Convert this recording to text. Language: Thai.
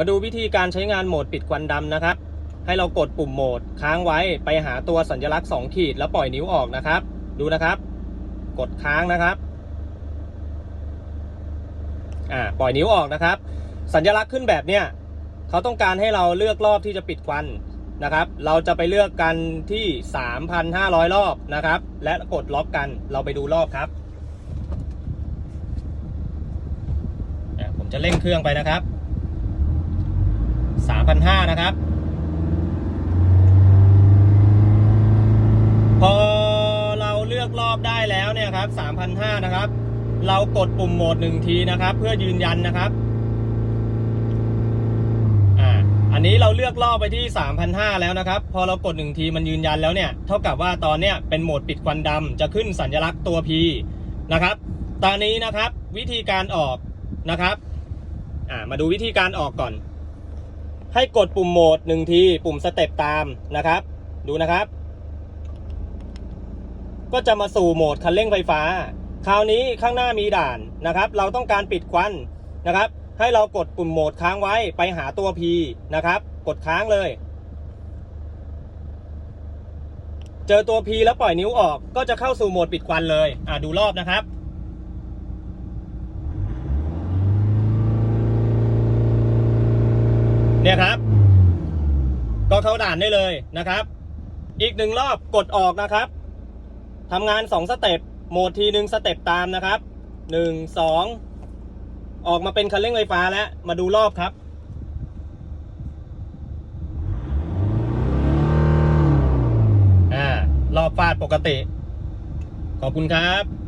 มาดูวิธีการใช้งานโหมดปิดควันดำนะครับ ให้เรากดปุ่มโหมดค้างไว้ไปหาตัวสัญลักษณ์ 2 ขีดแล้วปล่อยนิ้วออกนะครับ ดูนะครับ กดค้างนะครับอ่าปล่อยนิ้วออกนะครับ สัญลักษณ์ขึ้นแบบเนี้ยเขาต้องการให้เราเลือกรอบที่จะปิดควันนะครับ เราจะไปเลือกกันที่ 3,500 รอบนะครับ และกดล็อกกันเราไปดูรอบครับผมจะเร่งเครื่องไปนะครับ 3,500 นะครับ พอเราเลือกรอบได้แล้วเนี่ยครับ3,500 นะครับ เรากดปุ่มโหมดหนึ่งทีนะครับ เพื่อยืนยันนะครับอ่าอันนี้เราเลือกรอบไปที่ 3,500 แล้วนะครับ พอเรากดหนึ่งทีมันยืนยันแล้วเนี่ย เท่ากับว่าตอนเนี้ยเป็นโหมดปิดควันดำจะขึ้นสัญลักษณ์ตัว P นะครับ ตอนนี้นะครับวิธีการออกนะครับ อ่า มาดูวิธีการออกก่อน ให้กดปุ่มโหมดหนึ่งที ปุ่มสเต็ปตามนะครับ ดูนะครับ ก็จะมาสู่โหมดคันเร่งไฟฟ้า คราวนี้ข้างหน้ามีด่านนะครับ เราต้องการปิดควันนะครับ ให้เรากดปุ่มโหมดค้างไว้ไปหาตัว P นะครับ กดค้างเลย เจอตัว P แล้วปล่อยนิ้วออก ก็จะเข้าสู่โหมดปิดควันเลย อ่าดูรอบนะครับ เนี่ยครับ ก็เข้าด่านได้เลยนะครับ อีกหนึ่งรอบกดออกนะครับทำงานสองสเต็ปโหมดทีหนึ่งสเต็ปตามนะครับหนึ่งสองออกมาเป็นคันเร่งไฟฟ้าแล้ว มาดูรอบครับอ่ารอบฟาดปกติ ขอบคุณครับ